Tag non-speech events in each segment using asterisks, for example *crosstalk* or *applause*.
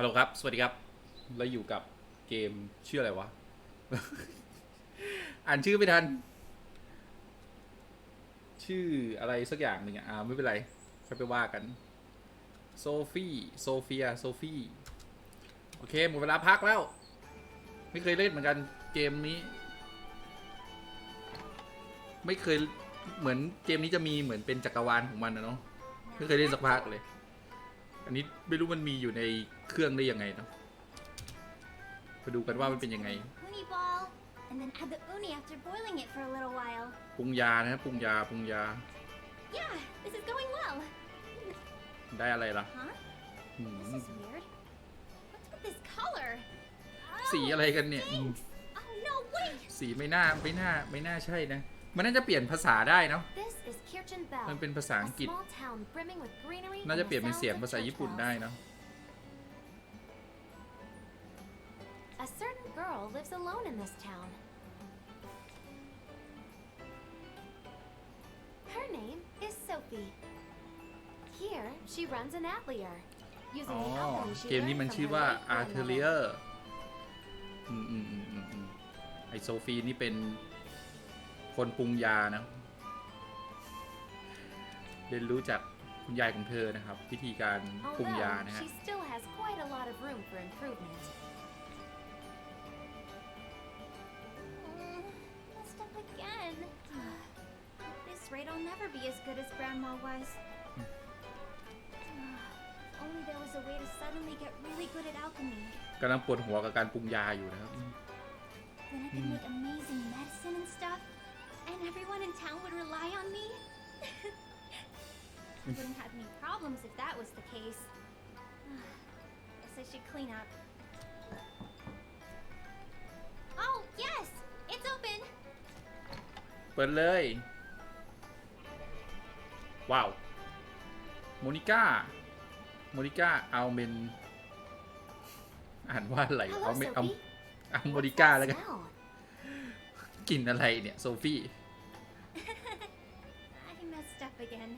ฮัลโหลครับ สวัสดีครับ เราอยู่กับเกมชื่ออะไรวะ อ่านชื่อไม่ทัน ชื่ออะไรสักอย่างหนึ่งอะอ่าไม่เป็นไรค่อยไปว่ากัน โซฟี่โซเฟีย โซฟี่ โอเค หมดเวลาพักแล้ว ไม่เคยเล่นเหมือนกันเกมนี้ ไม่เคยเหมือนเกมนี้จะมีเหมือนเป็นจักรวาลของมันนะเนาะ ไม่เคยเล่นสักพักเลย อันนี้ไม่รู้มันมีอยู่ใน เครื่องได้ยังไงเนาะไปดูกันว่ามันเป็นยังไง Uni ball, and then add the uni after boiling it for a little while. ปรุงยานะปรุงยาปรุงยา Yeah, this is going well. ได้อะไรล่ะ Huh? หืม This is weird. What's with this color? สี Oh, อะไรกันเนี่ยอืม stinks. Oh no, wait! สีไม่น่าไม่น่าไม่น่าใช่นะ มันน่าจะเปลี่ยนภาษาได้เนาะ This is Kirchen Bell, มันเป็นภาษา a อังกฤษ small town brimming with greenery น่า and จะ the เปลี่ยนเป็น sounds เสียง of ภาษา church ญี่ปุ่น bells. ได้เนาะ girl lives alone in this town. Her name is Sophie. Here, she runs an atelier. อ๋อ Using the alchemy she เกมนี้มัน learned ชื่อ from ว่า her late Arterier grandmother. อืมอืมอืมอืมอืมไอโซฟีนี่เป็นคนปรุงยานะ เรียนรู้จากคุณยายของเธอนะครับ วิธีการปรุงยา Although นะฮะ she still has quite a lot of room for improvement. again. At this rate, I'll never be as good as Grandma was. *sighs* if only there was a way to suddenly get really good at alchemy. กำลังปวดหัวกับการปรุงยาอยู่นะครับ Then I could make amazing medicine and stuff, and everyone in town would rely on me. *laughs* Wouldn't have any problems if that was the case. *sighs* Guess I should clean up. ปิดเลย ว้าวโมนิก้าโมนิก้าเอาเมน อ่านว่าอะไร เอา Hello, เมนเอา Sophie. เอาโม What's นิก้า that แล้วกัน smell? กลิ่นอะไรเนี่ย โซฟี่ I messed up again.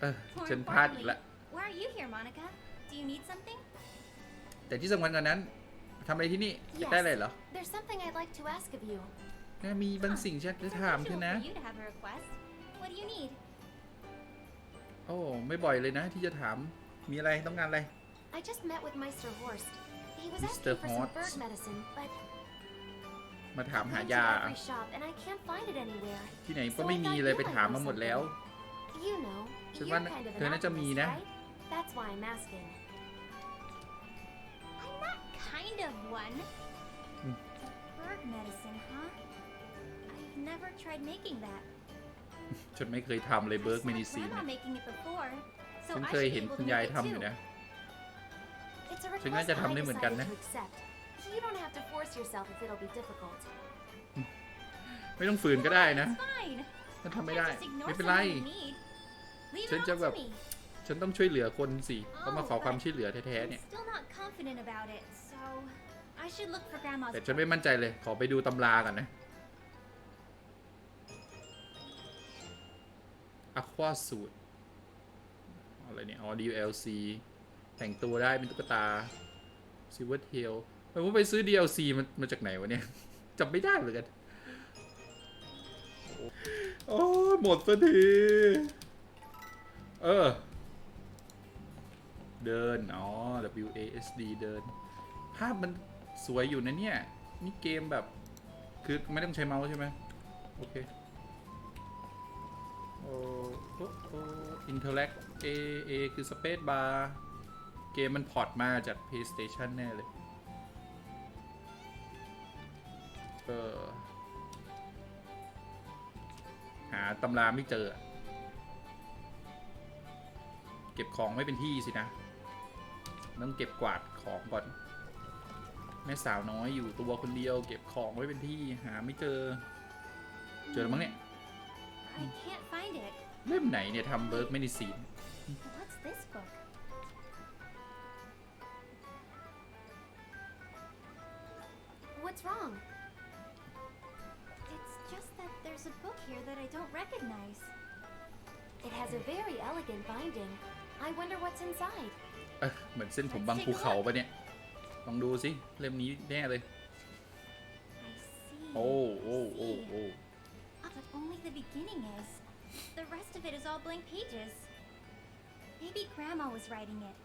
เออ More ฉันพลาดอีก importantly, แล้ว why are you here, Monica? Do you need something? แต่ที่สำคัญกว่านั้นทำอะไรที่นี่อยากได้อะไรเหรอ There's something I'd like to ask of you. นะมีบางสิ่งฉันจะ It's ถามเธอ unusual นะ for you to have a request. What do you need? โอ้ไม่บ่อยเลยนะที่จะถาม มีอะไรต้องการอะไร I just met with Meister Horst. He was Mr. asking for some Horst. bird medicine, but มาถาม I've หา been to ยา every shop and I can't find it anywhere. ที่ไหนก็ไม่มีเลยไปถามมาหมดแล้ว You know, ฉัน you're ว่า kind of เธอ an น่าจะมี alchemist, นะ right? That's why I'm asking. I'm not kind of one. Hmm. Bird medicine, huh? I've never tried making that. ฉันไม่เคยทำเลย I เบิร์ก saw เมดิซีน Grandma making it before, so ฉัน I เคย should เห็น be able คุณ to ยาย make it ทำอยู่ too. นะ It's a ฉันน่า request จะ I ทำได้เหมือนกัน decided นะ to accept. You don't have to force yourself if it'll be difficult. ไม่ต้องฝืนก็ได้นะ It's fine. ถ้าทำไม่ได้ Can't just ignore ไม่เป็นไร something you need. Leave it ฉัน all จะ to แบบ me. ฉันต้องช่วยเหลือคนสิต้องมาขอ Oh, ความ but ช่วยเหลือแท้ๆ I'm เนี่ย still not confident about it, so I should look for Grandma's แต่ฉัน book. ไม่มั่นใจเลย ขอไปดูตำรากันนะ Aqua Suit อะไรเนี่ยอ๋อ DLC แต่งตัวได้เป็นตุ๊กตา Silver Tail ไปว่าไปซื้อ DLC มันมาจากไหนวะเนี่ยจำไม่ได้เหมือนกัน โอ้หมดสักที เออ เดิน อ๋อ WASD เดิน ภาพมันสวยอยู่นะเนี่ย นี่เกมแบบ คือไม่ต้องใช้เมาส์ใช่ไหมโอเค โอ้โอ้โอ้อินเทอร์แลก A A คือ Space Bar เกมมันพอร์ตมาจาก PlayStation แน่เลย เออ หาตำราไม่เจอ เก็บของไม่เป็นที่สินะ ต้องเก็บกวาดของก่อน แม่สาวน้อยอยู่ตัวคนเดียว เก็บของไว้เป็นที่หาไม่เจอ เจอแล้วมั้งเนี่ย I can't find it. เล่มไหนเนี่ยทำเบิร์กไม่ได้ซีน What's this book? What's wrong? It's just that there's a book here that I don't recognize. It has a very elegant binding. I wonder what's inside. เอ้ยเหมือนเส้นผมบางภูเขาปะเนี่ย ลองดูสิเล่มนี้แน่เลย I see. โอ้ โอ้ โอ้ I see. โอ้ Ah, but only the beginning is. The rest of it is all blank pages. Maybe Grandma was writing it.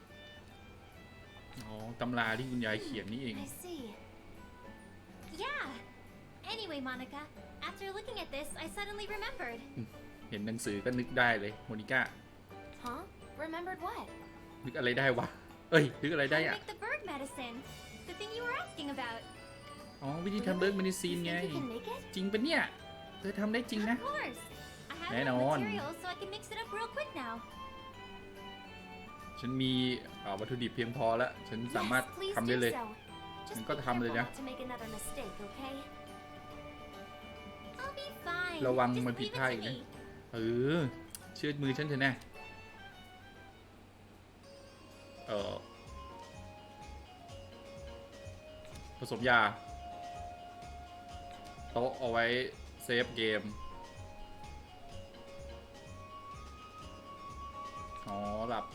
อ๋อ ตำราที่คุณยายเขียนนี่เอง I see. Yeah. Anyway, Monica, after looking at this, I suddenly remembered. เห็นหนังสือก็นึกได้เลย โมนิก้า Huh? Remembered what? นึกอะไรได้วะ เอ้ย นึกอะไรได้ How to อะ make the bird medicine. The thing you were asking about. อ๋อ วิธีทำเบิร์กเมดิซีน You ไง think you can make it? จริงปะเนี่ย เธอทำได้จริงนะ Of course. I have Right enough on. materials so I can mix it up real quick now. ฉันมีเอ่อวัตถุดิบเพียงพอแล้ว ฉันสามารถ Yes, please ทำได้ do เลย so. Just Mình be có tham rồi careful nha. not to make another mistake, okay? I'll be fine. ระวัง Just มันผิด leave พลาด it อี to กนะ me. เออ เชื่อมือฉันเถอะนะเออผสมยา โต๊ะเอาไว้เซฟเกม อ๋อหลับ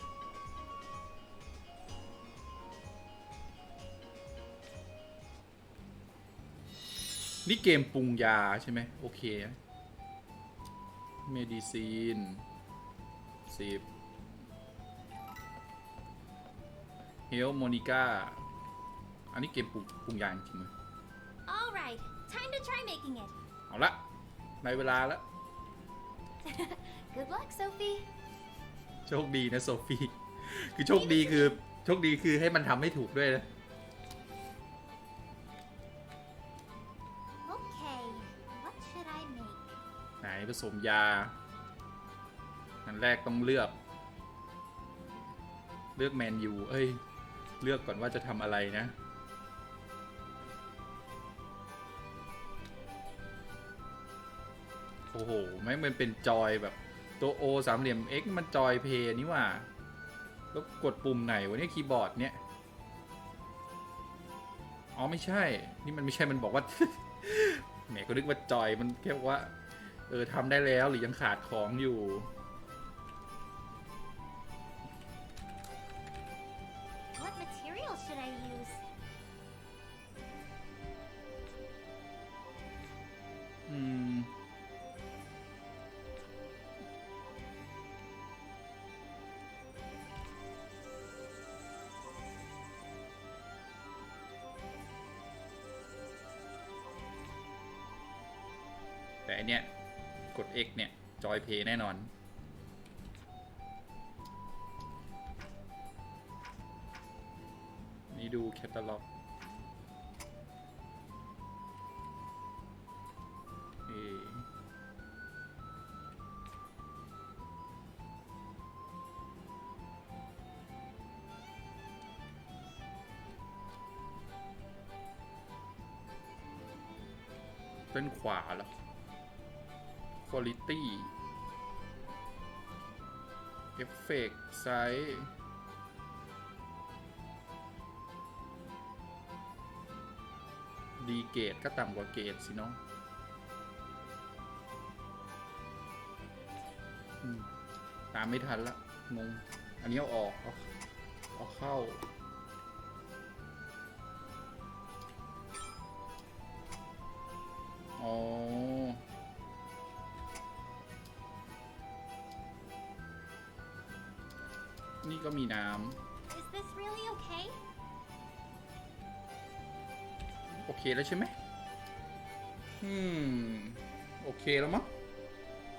นี่เกมปรุงยาใช่ไหมโอเค เมดิซีนสิบเฮลโมนิก้า อันนี้เกมปรุงปรุงยาจริงไหม All right. Time to try making it. เอาละในเวลาแล้ว Good luck, Sophie. โชคดีนะโซฟีคือโชคดีคือโชคดีคือให้มันทำให้ถูกด้วยนะ Okay. What should I make? ไหนผสมยา อันแรกต้องเลือก เลือกแมนยูเอ้ย เลือกก่อนว่าจะทำอะไรนะ โอ้โห แม่งมันเป็นจอยแบบ ตัวโอสามเหลี่ยม X มันจอยเพย์นี่ว่า แล้วกดปุ่มไหนวะเนี่ยคีย์บอร์ดเนี่ยอ๋อไม่ใช่ นี่มันไม่ใช่มันบอกว่า แหมก็นึกว่าจอยมันแค่ว่า เออทำได้แล้วหรือยังขาดของอยู่ อยเพย์แน่นอน นี่ดูแคตตาล็อกเอด้านขว เอ quality effect size ดีเกรดก็ต่ำกว่าเกรดสินาะอืมตามไม่ทันละงง อันนี้เอาออกเอาเอาเข้า อ๋อ Is this really okay? ำโอเคแล้วใช่ไหมอืม โอเคแล้วมั้ง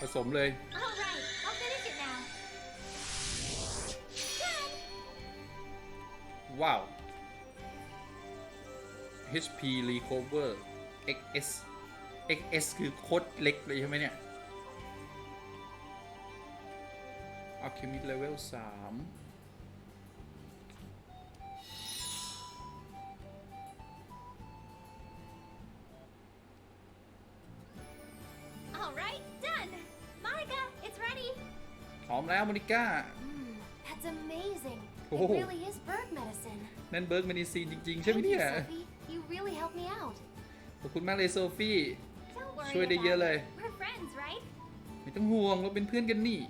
ผสมเลย Alright, I'll finish it now. Done! ว้าว HP recover XS XS คือโคตรเล็กเลยใช่ไหมเนี่ย Alchemist level 3 มแล้วม o นิก้า Mm, that's amazing. Oh. It really is bird medicine. นั่นเบิร์กเมดิซีนจริงๆ ใช่ไหม Thank เนี่ you, ย Sophie. You really helped me out. ขอบคุณมากเลยโซฟี่ Don't worry ช่วยได้เยอะ about เลย it. We're friends, right? ไม่ต้องห่วงเราเป็นเพื่อนกันนี่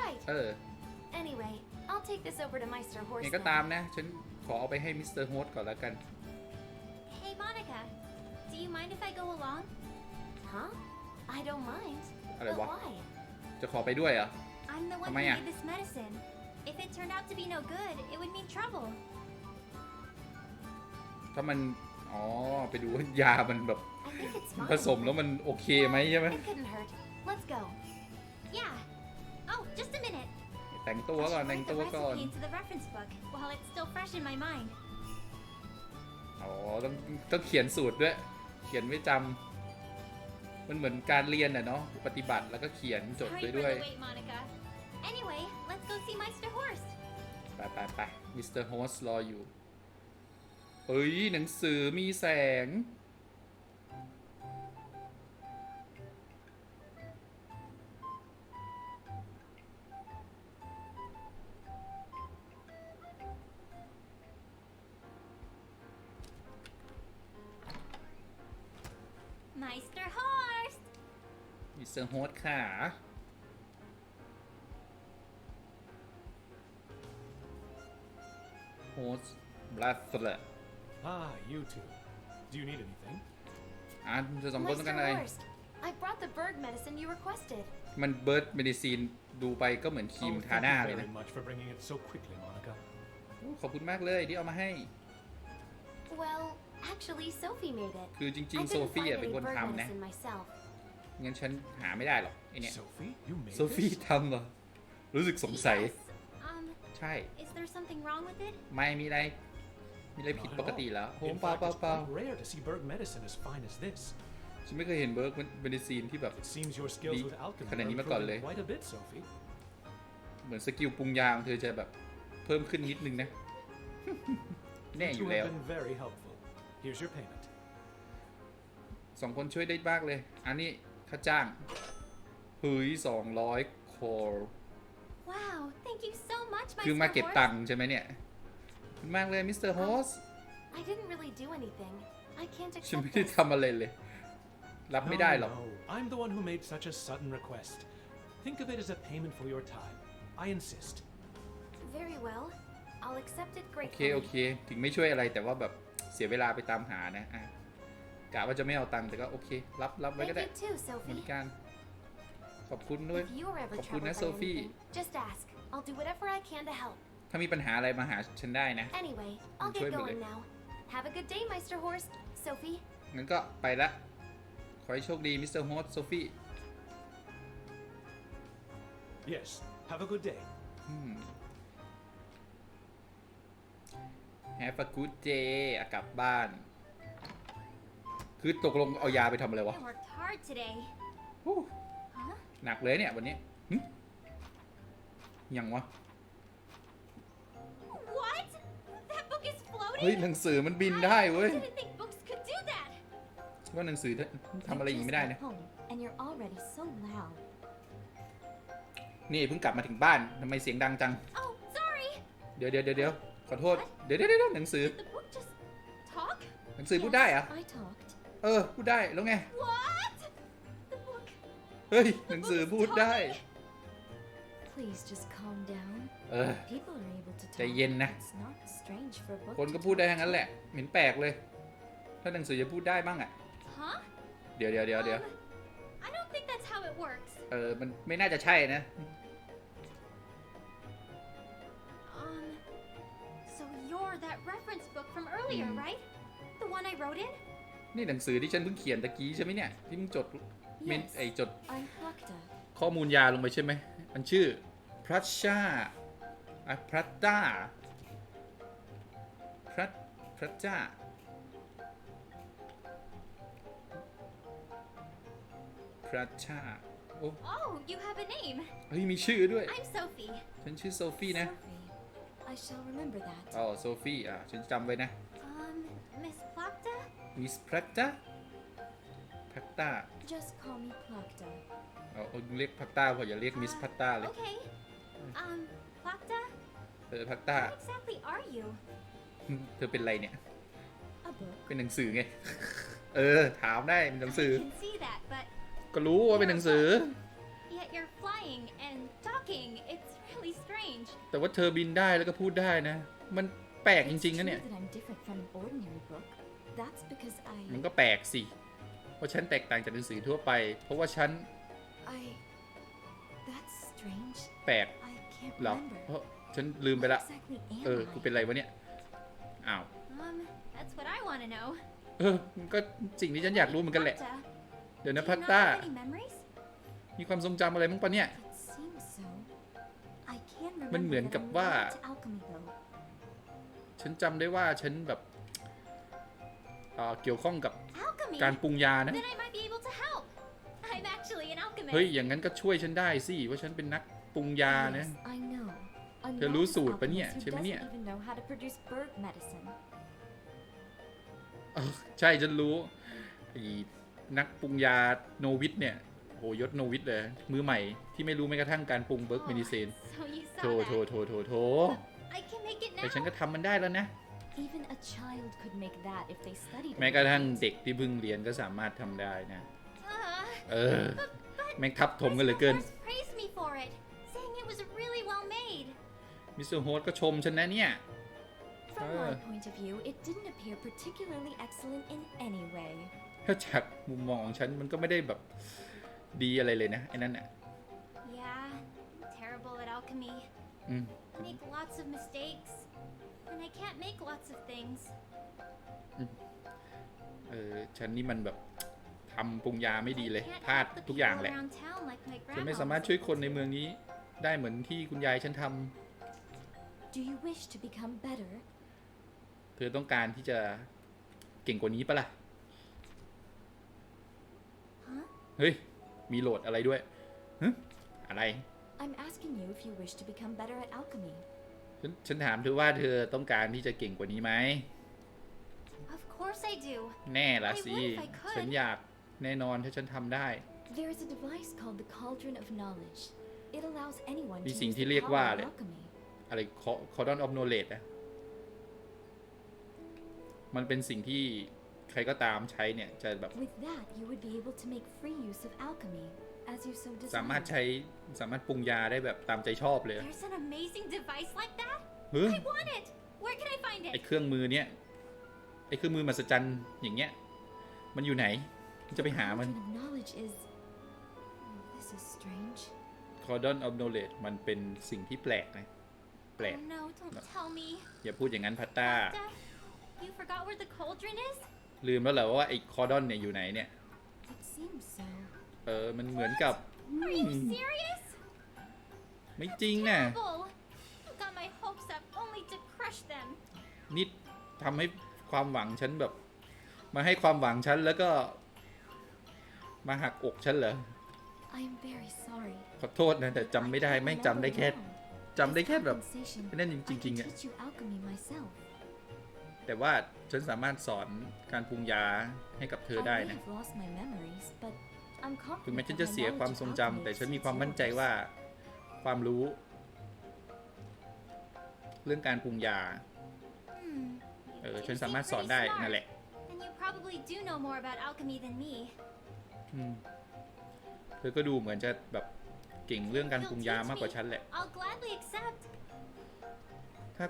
Right. เออ Anyway, I'll take this over to Meister ไง Horse. ก็ then. ตามนะ ฉันขอเอาไปให้มิสเตอร์โฮสก่อนแล้วกัน Hey, Monica. Do you mind if I go along? Huh? I don't mind. อะไร But วะ why? จะขอไปด้วยเหรอ I'm the one who Tama ya. made this medicine. If it turned out to be no good, it would mean trouble. ถ้ามัน อ๋อ ไปดูว่ายามันแบบ I think it's ผ fine. สมแล้วมันโอเคไหมใช่ไหม It couldn't hurt. Let's go. Yeah. Oh, just a minute. แต่งตัว I ก่อน should แต่ง write the ตัวก่อน recipe into the reference book while it's still fresh in my mind. อ๋อ ต้องต้องเขียนสูตรด้วย เขียนไว้จำมันเหมือนการเรียนอะเนาะ ปฏิบัติแล้วก็เขียนจด Sorry ไป for ด้วย the wait, Monica. Anyway, let's go see Meister Horst. ไปไปไปมิสเตอร์โฮสรออยู่เฮ้ย หนังสือมีแสง Meister Horst! มิสเตอร์โฮสค่ะ บลัสเตอร์ Ah, you two. Do you need anything? อะจะสองคนต้อง Meister กันอะไร Horst, I brought the bird medicine you requested. มันเบิร์ดเมดิซีนดูไปก็เหมือนครีม Oh, ทา thank หน้า you เลยนะ very much for bringing it so quickly, Monica. โอ้ขอบคุณมากเลยที่เอามาให้ Well, actually, Sophie made it. คือจริง I ๆ โซ couldn't ฟี่ find อะเป็น any คน bird ทำนะ medicine myself. งั้นฉันหาไม่ได้หรอกไอเนี่ย Sophie, you made โซฟี่ this? ทำเหรอ รู้สึกสงสัย Yes. Um, ใช่ is there something wrong with it? ไม่มีอะไร มีอะไรผิด Not ป at ก all. ติแล้วโอ้ In เปล่า fact, เปล่า it's เปล่า quite rare to see Berg medicine as fine as this. ฉันไม่เคยเห็นเบิร์กเมดิซีนที่แบบ It seems your skills Di- with alchemy ขนาดนี้ are มาก่อน improving เลย quite a bit, Sophie. เหมือนสกิลปรุงยาของเธอจะแบบเพิ่มขึ้นนิดนึงนะ แน่ You อยู่ two แล้ว have been very helpful. Here's your payment. สองคนช่วยได้มากเลย อันนี้ค่าจ้างเฮ้ยสองร้อยคอร์ Wow, thank you so much, คือ Meister มาเก็บ Horst. ตังค์ใช่ไหมเนี่ยขอบคุณ มากเลยมิสเตอร์โฮส I didn't really do anything. I can't ฉัน accept ไม่ได้ this. ทำอะไรเลย รับไม่ได้หรอก No, no. I'm the one who made such a sudden request. Think of it as a payment for your time. I insist. Very well. I'll accept it โอเค gratefully. โอเค ถึงไม่ช่วยอะไรแต่ว่าแบบเสียเวลาไปตามหานะอะกะว่าจะไม่เอาตังค์แต่ก็โอเค รับรับไว้ Thank ก็ได้ you too, เหมือน Sophie. กัน ขอบคุณด้วย If you're ever ขอบคุณ troubled นะ by โซฟี่ anything, just ask. I'll do whatever I can to help. ถ้ามีปัญหาอะไรมาหาฉันได้นะ Anyway, I'll Enjoy get the going day. now. Have a good day, Meister Horst. Sophie. งั้นก็ไปละ ขอให้โชคดีมิสเตอร์โฮสโซฟี่ Yes. Have a good day. Have a good day อะกลับบ้าน คือตกลงเอายาไปทำอะไรวะ I worked hard today. ฮู้ Huh? หนักเลยเนี่ยวันนี้หึยังวะ เฮ้ย floating? หนังสือมันบินได้เว้ย I didn't think books could do that. ว่าหนังสือทำอะไรอย่างนี้ไม่ได้นะ You just got home, and you're already so loud. นี่เพิ่งกลับมาถึงบ้านทำไมเสียงดังจัง Oh, sorry. เดี๋ยวเดี๋ยวเดี๋ยวเดี๋ยวขอโทษ เดี๋ยวเดี๋ยวเดี๋ยวหนังสือ Did the book just talk? หนังสือพูดได้เหรอะ I talked. เออ พูดได้แล้วไง What? The book. เฮ้ย หนังสือพูดได้ Please just calm down. เออ People are able to ใจ talk. เย็นนะ It's not strange for a book คน to ก็พูดได้ talk. ทั้งนั้นแหละเหม็นแปลกเลย ถ้าหนังสือจะพูดได้บ้างอะ Huh? เดี๋ยวเดี๋ยวเดี๋ยวเดี๋ยว Um, I don't think that's how it works. เออ มันไม่น่าจะใช่นะ Um, so you're that reference book from earlier, Hmm. right? The one I wrote in? นี่หนังสือที่ฉันเพิ่งเขียนตะกี้ใช่ไหมเนี่ยที่มึงจดเมน Yes, ไอจด I'm Plukta. ข้อมูลยาลงไปใช่ไหม มันชื่อพรัชชา อะพรัตตาพรัตพรัชชาพรัชชาโอ้ Oh, you have a name. เฮ้ยมีชื่อด้วย I'm Sophie. ฉันชื่อโซฟี่นะ Sophie. I shall remember that. อ๋อโซฟี่อะฉันจำไว้นะ Um, Miss Plakta? มิสพรัตตาพรัตตา Just call me Plukta. เอาเอาเรียกพรัตตาพออย่าเรียกมิสพรัตตาเลย Okay. Um, Plakta? เออพรัตตา What exactly are you? เธอเป็นไรเนี่ย A book. เป็นหนังสือไง เออ ถามได้เป็นหนังสือ I can see that, but ก็รู้ว่าเป็นหนังสือ yet you're flying and talking. It's really strange. แต่ว่าเธอบินได้แล้วก็พูดได้นะ มันแปลกจ It's ริงๆนะ true เนี่ย that I'm different from an ordinary book. That's because I มันก็แปลกสิ เพราะฉันแตกต่างจากหนังสือทั่วไป เพราะว่าฉัน I That's strange. แปลก I can't เหรอ remember. เพราะ ฉันลืมไป What ละ exactly เออ am กู I? เป็นไรวะเนี่ย อ้าว Um, that's what I want to know. เออมันก็สิ่งที่ฉันอยากรู้เหมือนกันแหละ Plakta, เดี๋ยว do นะ you พัต not ต้า have any memories? มีความทรงจำอะไรมั้งปะเนี่ย It seems so. I can มัน remember เหมือน that กับ I'm ว่า related to alchemy though. ฉันจำได้ว่าฉันแบบเอ่อเกี่ยวข้องกับ Alchemy? การปรุงยานะ Then I might be able to help. I'm actually an alchemist. เฮ้ย อย่างนั้นก็ช่วยฉันได้สิว่าฉันเป็นนักปรุงยานะ Yes, I know. A เธอรู้ novice สูตรปะเนี่ย alchemist who ใช่ไหมเนี่ย doesn't even know how to produce bird medicine. เออใช่ฉันรู้ไอ้นักปรุงยาโนวิทเนี่ยโหยศโนวิทเลย มือใหม่ที่ไม่รู้แม้กระทั่งการปรุงเบิร์ก Oh, เมดิเซน So you โถ saw โถ that. โถโถโถ I can make it แต่ฉัน now. ก็ทำมันได้แล้วนะ Even a child could make that if they studied แม้ it. กระทั่งเด็กที่เพิ่งเรียนก็สามารถทำได้นะ Uh, เออ แม่งทับถมกันเหลือเกิน มิสเตอร์โฮสก็ชมฉันนะเนี่ย From Ah. my point of view, it didn't appear particularly excellent in any way. ถ้าจากมุมมองของฉันมันก็ไม่ได้แบบดีอะไรเลยนะไอ้นั่นอะ Yeah, I'm terrible at alchemy. อืม I make lots of mistakes, and I can't make lots of things. เออฉันนี่มันแบบทำปรุงยาไม่ดีเลย I can't พลาด help the ทุกอย่าง people แหละ around town like my ฉันไม่ grandma สามารถ was ช่วย able คนใน to. เมืองนี้ได้เหมือนที่คุณยายฉันทำ Do you wish to become better? เธอต้องการที่จะเก่งกว่านี้ปะล่ะ Huh? เฮ้ย มีโหลดอะไรด้วยฮะอะไร I'm asking you if you wish to become better at alchemy. ฉันฉันถามเธอว่าเธอต้องการที่จะเก่งกว่านี้ไหม Of course I do. แน่ละสิ I would if I could. ฉันอยากแน่นอนถ้าฉันทำได้ There is a device called the Cauldron of Knowledge. It allows anyone มี to สิ่ง use ที่ the เรียก power ว่า of เลย alchemy. อะไรคอร์ดอนออฟโนเลดอะมันเป็นสิ่งที่ใครก็ตามใช้เนี่ย จะแบบ With that, you would be able to make free use of alchemy, as you so สามารถ desire. ใช้สามารถปรุงยาได้แบบตามใจชอบเลย There's an amazing device like that? เฮ้ย I want it! Where can I find ไอ it? เครื่องมือเนี่ยไอเครื่องมือมหัศจรรย์อย่างเงี้ย มันอยู่ไหนจะไปหามัน Cauldron of Knowledge is. Oh, this is strange. Cordon of Knowledge มันเป็นสิ่งที่แปลกนะแปลก Oh no, don't tell me. อย่าพูดอย่างนั้นพัตตา Dad, you forgot where the cauldron is? ลืมแล้วเหรอว่าไอ้คอร์ดอนเนี่ยอยู่ไหนเนี่ย It seems so. เออ มันเหมือนกับ Are you Hmm. serious? ไม่จริงนะ Terrible. You got my hopes up only to crush them. นี่ทำให้ความหวังฉันแบบ มาให้ความหวังฉันแล้วก็ มาหักอกฉันเหรอ I am very sorry. ขอโทษนะแต่จำไม่ได้ไม่งจำได้แค่ Remember now. จำได้แค่แบบ As compensation, นั่นจ I ริง can ๆอะ teach you alchemy myself. แต่ว่าฉันสามารถสอนการปรุงยาให้กับเธอได้ I may นะ have lost my memories, but I'm ถึง confident แม้ฉัน that จะ my เสีย knowledge ความ of ทรงจำ alchemy แต่ฉันมี exceeds ความมั่นใจ yours. ว่าความรู้ เรื่องการปรุงยา Hmm. เออฉันสามารถสอนได้นั่นแหละ And you probably do know more about alchemy than me. อืมเธอก็ดูเหมือนจะแบบ เก่งเรื่องการปรุงยามากกว่าฉันแหละ I'll gladly accept. ถ้า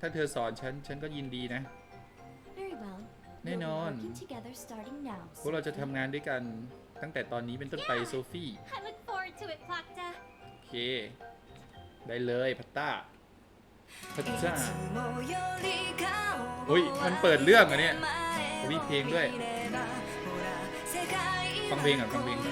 ถ้าเธอสอนฉัน ฉันก็ยินดีนะ Very well. แน่ We'll น be อน working together starting now. พวกเราจะ Sophie. ทำงานด้วยกันตั้งแต่ตอนนี้เป็นต้นไปโซฟี่ I look forward to it, Plakta. โอเค ได้เลยพัตต้าพัตต้าอุ้ย มันเปิดเรื่องเหรอะอะเนี่เนี่ยยมีเพลงด้วย ฟังเพลงก่อนฟังเพลงก่อน